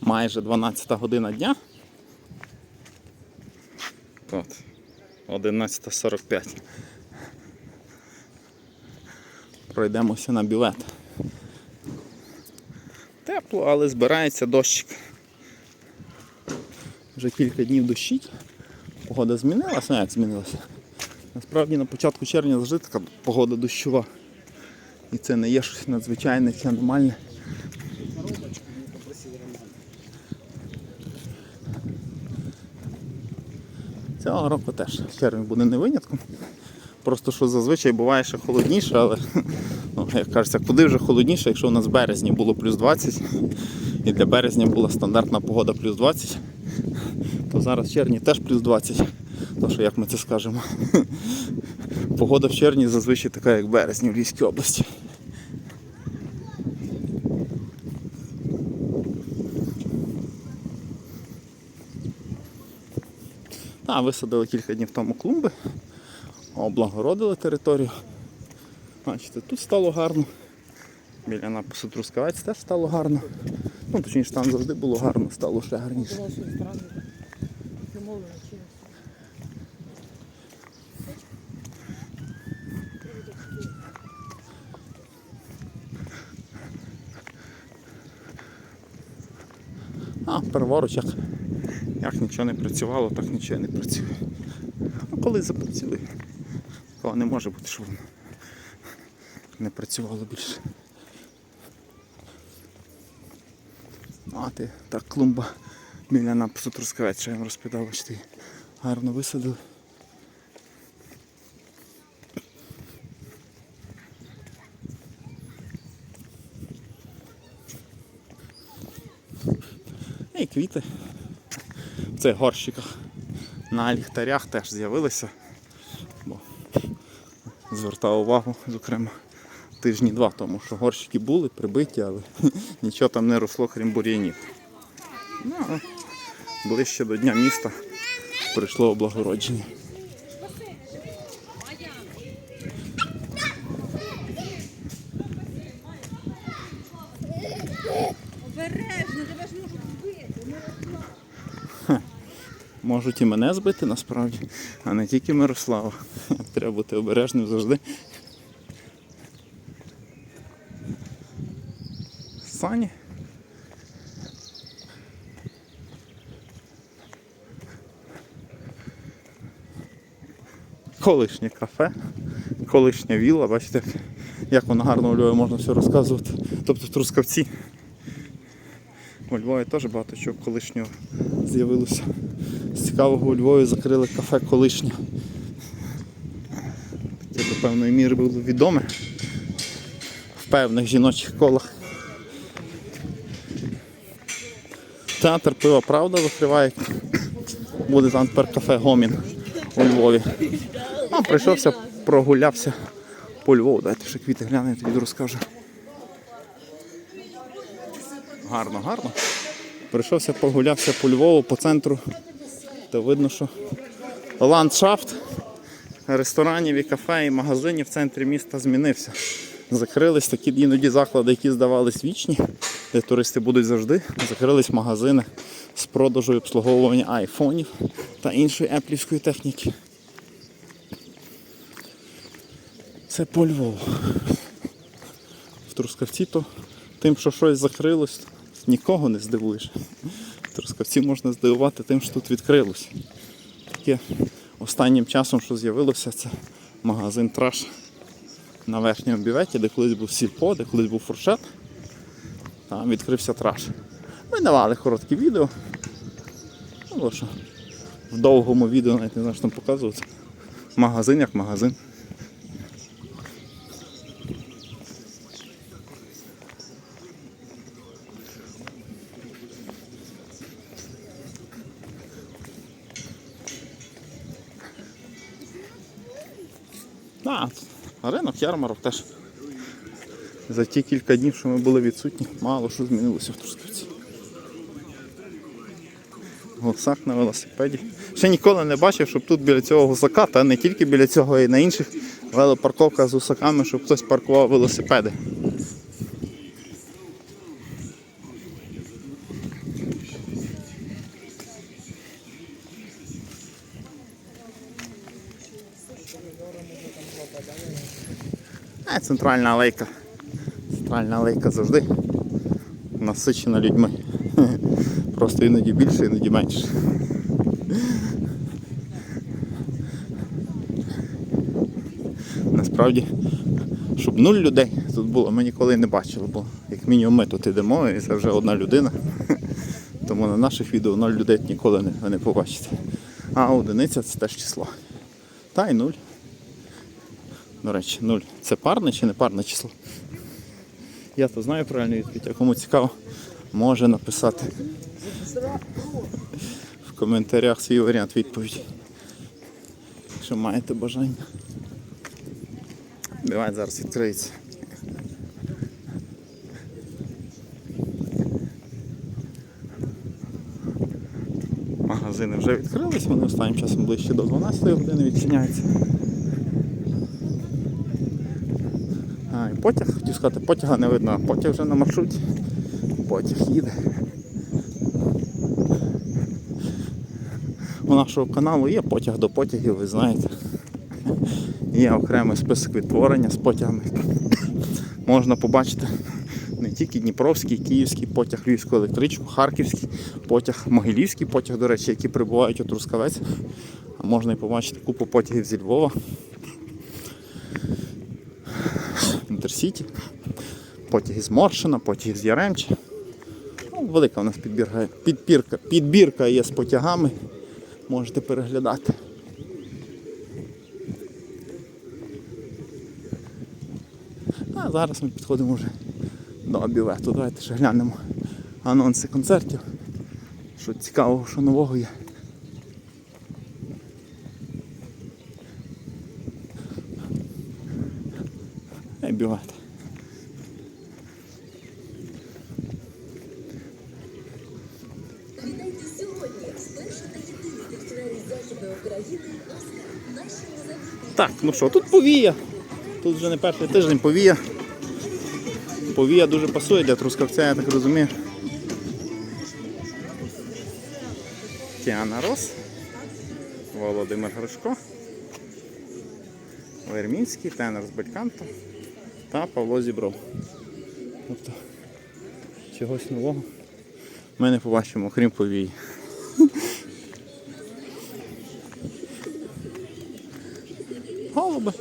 майже 12 година дня. От, 11.45. Пройдемося на бювет. Тепло, але збирається дощик. Вже кілька днів дощить. Погода змінилася, ну як змінилася. Насправді на початку червня завжди така погода дощова. І це не є щось надзвичайне чи аномальне. Цього року теж червень буде не винятком. Просто що зазвичай буває ще холодніше, але ну, як кажеться, куди вже холодніше, якщо у нас в березні було плюс 20, і для березня була стандартна погода плюс 20, то зараз в червні теж плюс 20. То що як ми це скажемо? Погода в червні зазвичай така, як в березні в Львівській області. А, висадили кілька днів тому клумби, облагородили територію. Бачите, тут стало гарно. Біля напису Трускавець теж стало гарно. Ну, точніше, там завжди було гарно, стало ще гарніше. А, переворуч, як, нічого не працювало, так нічого не працює. А коли запрацює, такого не може бути, щоб воно не працювало більше. А ти так клумба біля напису Трускавець, що я вам розповідав, бачите, гарно висадили. І квіти в цих горщиках на ліхтарях теж з'явилися. Бо звертав увагу, зокрема, тижні два тому, що горщики були прибиті, але нічого там не росло, крім бур'янів. Ну, ближче до Дня міста прийшло облагородження. Обережно, тебе ж можуть Можуть і мене збити насправді, а не тільки Мирослава. Треба бути обережним завжди. Сані. Колишнє кафе, колишня вілла, бачите, як воно гарно у Львові можна все розказувати. Тобто в Трускавці. У Львові теж багато чого колишнього з'явилося. Цікавого у Львові закрили кафе колишнє. Це до певної міри було відоме в певних жіночих колах. Театр пива Правда закриває. Буде там тепер кафе Гомін у Львові. А прийшовся, прогулявся по Львову. Дайте ще квіти гляну, я тобі розкажу. Гарно, гарно. Прийшовся, прогулявся по Львову, по центру. То видно, що ландшафт ресторанів і кафе і магазинів в центрі міста змінився. Закрились такі іноді заклади, які здавались вічні, де туристи будуть завжди. Закрились магазини з продажу і обслуговування айфонів та іншої еплівської техніки. Це по Львову. В Трускавці то тим, що щось закрилось, нікого не здивуєш. Трускавці можна здивувати тим, що тут відкрилось. Таке останнім часом, що з'явилося, це магазин Траш на верхньому бюветі, де колись був сільпо, де колись був фуршет. Там відкрився траш. Ми давали короткі відео. Ну, що в довгому відео навіть не знаю, що там показувати. Магазин як магазин. А, ринок ярмарок теж. За ті кілька днів, що ми були відсутні, мало що змінилося в Трускавці. Гусак на велосипеді. Ще ніколи не бачив, щоб тут біля цього гусака, та не тільки біля цього, і на інших велопарковках з гусаками, щоб хтось паркував велосипеди. А центральна алейка. Центральна алейка завжди насичена людьми. Просто іноді більше, іноді менше. Насправді, щоб нуль людей тут було, ми ніколи не бачили, бо як мінімум ми тут ідемо, і це вже одна людина. Тому на наших відео нуль людей ніколи не, не побачите. А одиниця це теж число. Та й нуль. До речі, нуль. Це парне чи не парне число? Я то знаю правильну відповідь, а кому цікаво, може написати в коментарях свій варіант відповіді. Якщо маєте бажання. Давай зараз відкриється. Магазини вже відкрились, вони останнім часом ближче до 12 години відчиняються. А, і потяг, хотів сказати, потяга не видно, а потяг вже на маршруті. Потяг їде. У нашого каналу є потяг до потягів, ви знаєте. Є окремий список відтворення з потягами. Можна побачити не тільки Дніпровський, Київський потяг, Львівську електричку, Харківський потяг, Могилівський потяг, до речі, які прибувають у Трускавець. А можна і побачити купу потягів зі Львова. Інтерсіті, потяги з Моршина, потяги з Яремча. Ну, велика у нас підбірка, підбірка, підбірка є з потягами. Можете переглядати. А зараз ми підходимо вже до обівету. Давайте ще глянемо анонси концертів. Що цікавого, що нового є. Ей, бівет. Вітайте сьогодні з та єдиної фестивалі Західної України «Оскар». Наші незалежні Так, ну що, тут повія. Тут вже не перший тиждень повія. Повія дуже пасує для трускавця, я так розумію. Тіана Рос, Володимир Гришко, Вермінський, тенор з Бельканто та Павло зібрав. Тобто чогось нового ми не побачимо, окрім повій. Голуби.